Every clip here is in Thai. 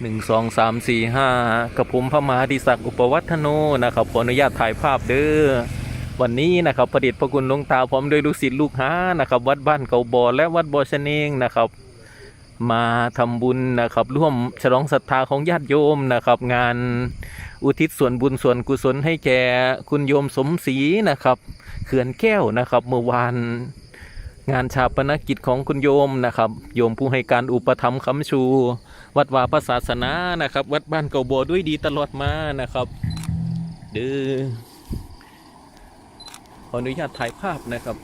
หนึ่งสองสามสี่ห้ากับผมพระมหาดิศักดิ์อุปวัฒโนนะครับขออนุญาตถ่ายภาพเด้อวันนี้นะครับประดิษฐ์พระคุณหลวงตาพร้อมด้วยลูกศิษย์ลูกหานะครับ วัดบ้านเกาบอและวัดบอชเนงนะครับ มาทำบุญนะครับ ร่วมฉลองศรัทธาของญาติโยมนะครับ งานอุทิศส่วนบุญส่วนกุศลให้แก่คุณโยมสมศรีนะครับ เขื่อนแก้วนะครับ เมื่อวาน งานชาปนกิจของคุณโยมนะครับ โยมผู้ให้การอุปถัมภ์คำชู วัดวาพระศาสนานะครับ วัดบ้านเก่าโบด้วยดีตลอดมานะครับเดือขออนุญาตถ่ายภาพนะครับ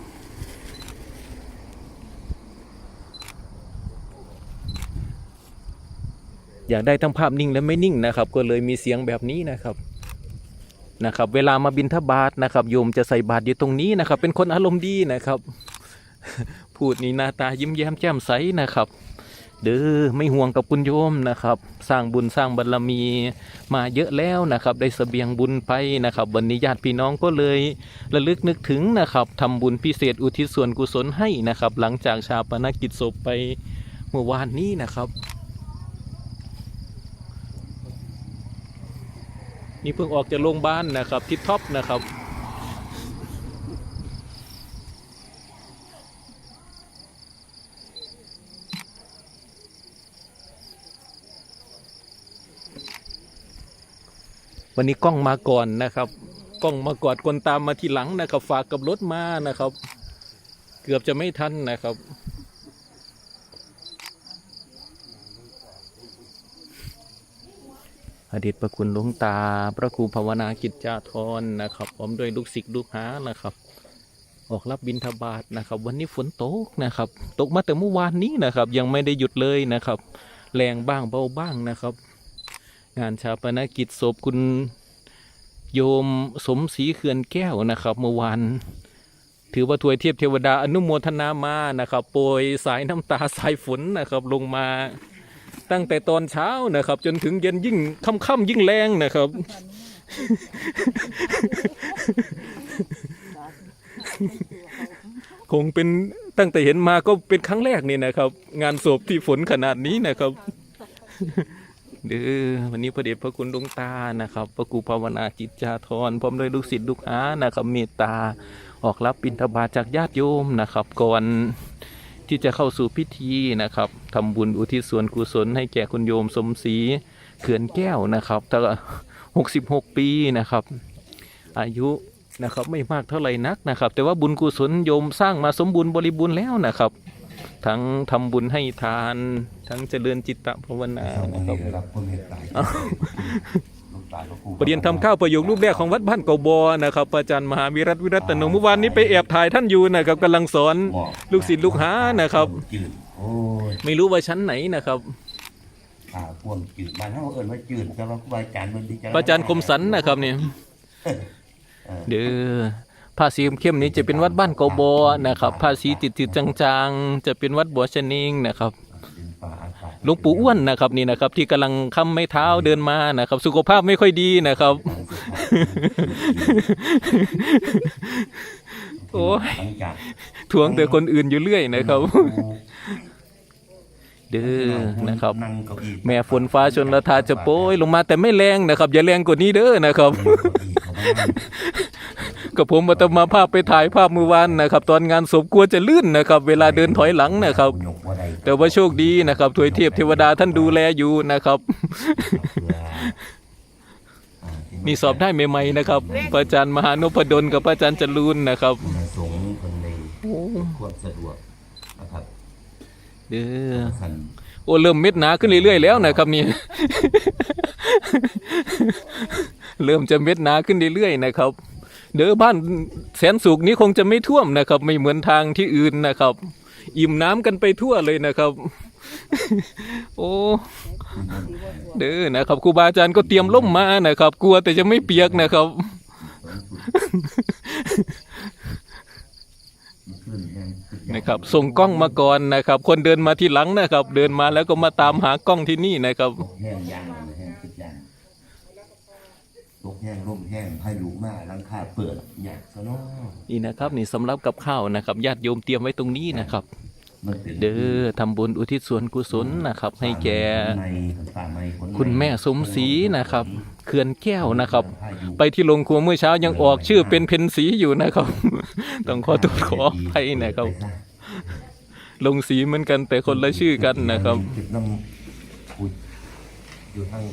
อยากได้ทั้งภาพนิ่งและไม่นิ่งนะครับ ก็เลยมีเสียงแบบนี้นะครับนะครับ เวลามาบินทบาทนะครับโยมจะใส่บาตรอยู่ตรงนี้นะครับ เป็นคนอารมณ์ดีนะครับ พูดนี่หน้าตายิ้มแย้มแจ่มใสนะครับ เด้อไม่ห่วงกับคุณโยมนะครับ สร้างบุญสร้างบารมีมาเยอะแล้วนะครับ ได้เสบียงบุญไปนะครับ วันนี้ญาติพี่น้องก็เลยระลึกนึกถึงนะครับทำบุญพิเศษอุทิศส่วนกุศลให้นะครับ หลังจากชาปนกิจศพไปเมื่อวานนี้นะครับนี่เพิ่งออกจากโรงพยาบาลนะครับทิศท็อปนะครับ วันนี้กล้องมาก่อนนะครับกล้องมาก่อนคนตามมาทีหลังนะครับ ฝากกับรถมานะครับ เกือบจะไม่ทันนะครับ อดีตประคุณหลวงตา พระครูภาวนากิจจาธรนะครับพร้อมด้วยลูกศิษย์ลูกหานะครับ ออกรับบิณฑบาตนะครับ วันนี้ฝนตกนะครับ ตกมาแต่เมื่อวานนี้นะครับ ยังไม่ได้หยุดเลยนะครับ แรงบ้างเบาบ้างนะครับ งานชาปนกิจศพคุณโยมสมศรีเขื่อนแก้วนะครับ เมื่อวานถือว่าถวยเทียบเทวดาอนุโมทนามานะครับโปรยสายน้ำตาสายฝนนะครับลงมาตั้งแต่ตอนเช้านะครับ จนถึงเย็นยิ่งค่ำๆยิ่งแรงนะครับ คงเป็นตั้งแต่เห็นมาก็เป็นครั้งแรกนี่นะครับ งานศพที่ฝนขนาดนี้นะครับ เด้อวันนี้พระเดชพระคุณหลวงตานะครับพระครูภาวนาจิตจาธรพร้อมด้วยลูกศิษย์ลูกหานะครับเมตตาออกรับบิณฑบาตจากญาติโยมนะครับ ก่อนที่จะเข้าสู่พิธีนะครับทำบุญอุทิศส่วนกุศลให้แก่คุณโยมสมศรีเขื่อนแก้วนะครับตั้งหกสิบหกปีนะครับ อายุนะครับไม่มากเท่าไหร่นักนะครับ แต่ว่าบุญกุศลโยมสร้างมาสมบูรณ์บริบูรณ์แล้วนะครับ ทั้งทำบุญให้ทาน ทั้งเจริญจิตตภาวนาสมนะครับได้รับความเมตตาหลวงตาพคประเรียนทำข้าวประโยครูปแรกของวัดบ้านเกาบอนะครับอาจารย์มหาวิรัตวิรัตโนเมื่อวานนี้ไปแอบถ่ายท่านอยู่นะครับกำลังสอนบอกลูกศิษย์ลูกหานะครับจืดโอ้ยไม่รู้ว่าชั้นไหนนะครับข่าวความจืดมันเท่าเอิญว่าจืดสำหรับครูบาอาจารย์มันดีจังพระอาจารย์คมสันนะครับเนี่ยเด้อ ผ้าสีเข้มๆนี้จะเป็นวัดบ้านเกาบอนะครับผ้าสีติดๆจางๆ จะเป็นวัดบัวชนิงนะครับหลวงปู่อ้วนนะครับนี่นะครับ ที่กำลังค้ำไม้เท้าเดินมานะครับ สุขภาพไม่ค่อยดีนะครับ โอ้ยทวงแต่คนอื่นอยู่เรื่อยนะครับเด้อนะครับ แม่ฝนฟ้าชนละทาจะโปรยลงมาแต่ไม่แรงนะครับ อย่าแรงกว่านี้เด้อนะครับ ก้าอี้เขาก็นั่งกับผมมาตมาภาพไปถ่ายภาพมือวานนะครับ ตอนงานศพกลัวจะลื่นนะครับ เวลาเดินถอยหลังนะครับยกว่าใดแต่ว่าโชคดีนะครับถวยเทพเทวดาท่านดูแลอยู่นะครับเพื่ออ่าที่นี่สอบได้ใหม่ๆนะครับพระอาจารย์มหานพดลกับพระอาจารย์จรูนนะครับคณะสงฆ์คนในควบสะดวกนะครับเด้อท่านโอ้เริ่มเม็ดหนาขึ้นเรื่อยๆแล้วนะครับนี่เริ่มจะเม็ดหนาขึ้นเรื่อยๆนะครับ เด้อบ้านแสนสุกนี้คงจะไม่ท่วมนะครับ ไม่เหมือนทางที่อื่นนะครับ อิ่มน้ำกันไปทั่วเลยนะครับ โอ้เด้อนะครับครูบาอาจารย์ก็เตรียมล่มมานะครับ กลัวแต่จะไม่เปียกนะครับนแรงขึ้นนะครับส่งกล้องมาก่อนนะครับ คนเดินมาที่หลังนะครับ เดินมาแล้วก็มาตามหากล้องที่นี่นะครับ ตกแห้งยางเลยแห้งขึ้นยางตกแห้งร่มแห้งพายุมาหลังคาเปิดอยากซะเนาะนี่นะครับนี่สำหรับกับข้าวนะครับญาติโยมเตรียมไว้ตรงนี้นะครับ มันเป็นเด้อทำบุญอุทิศส่วนกุศลนะครับ ให้แก่ในป่าไม้นในคุณแม่สมศรีนะครับเขื่อนแก้วนะครับไปที่โรงครัวเมื่อเช้ายังออกชื่อเป็นเพนสีอยู่นะครับ ต้องขอโทษขออภัยนะครับ ลงสีเหมือนกันแต่คนละชื่อกันนะครับ จุดน้ำอุดอยู่ทาง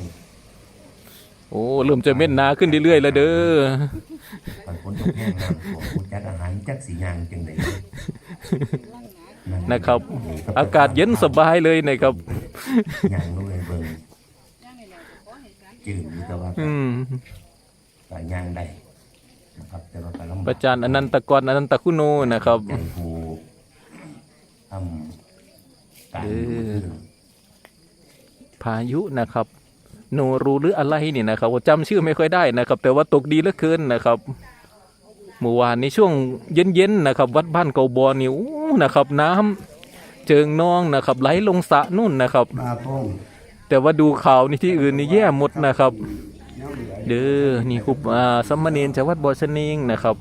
โอ้เริ่มจะเม็ดหนาขึ้นเรื่อยๆแล้วเด้อฝั่งคนตกแห้งน้ำของคุณจัดอาหารจักสียางจังไดนะครับ อากาศเย็นสบายเลยนะครับยางด้วยเบิ่งจืดอยู่แต่ว่าอืมก็ยางได้นะครับแต่ว่าก็ลำปบาระกจานอนันตกรอนันตคุโนนะครับอย่างผู้ทำการเออดูพายุนะครับ โนรูหรืออะไรนี่นะครับว่าจำชื่อไม่ค่อยได้นะครับ แต่ว่าตกดีเหลือเกินนะครับเมื่อวานในช่วงเย็นๆนะครับ วัดบ้านเกาบอนิวนะครับ น้ำเจิงนองนะครับ ไหลลงสระนู่นนะครับปลาโป้งแต่ว่าดูข่าวนี่ที่อื่นนี่แย่หมดนะครับ เด้อนี่ครูอ่าสัมมาเนนจากวัดบ่อชะเนงนะครับ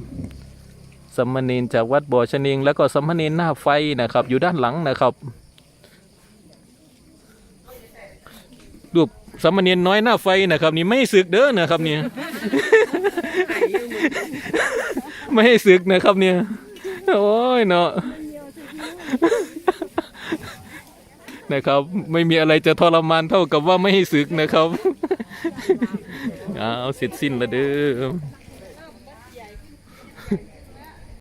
สัมมาเนนจากวัดบ่อชะเนงแล้วก็สัมมาเนนหน้าไฟนะครับ อยู่ด้านหลังนะครับรูป สามเนนน้อยหน้าไฟนะครับ นี่ไม่สึกเด้อนะครับเนี่ยไม่ให้สึกนะครับเนี่ยโอ้ยเนาะนะครับ ไม่มีอะไรจะทรมานเท่ากับว่าไม่ให้สึกนะครับ เอาเสร็จสิ้นละเด้อ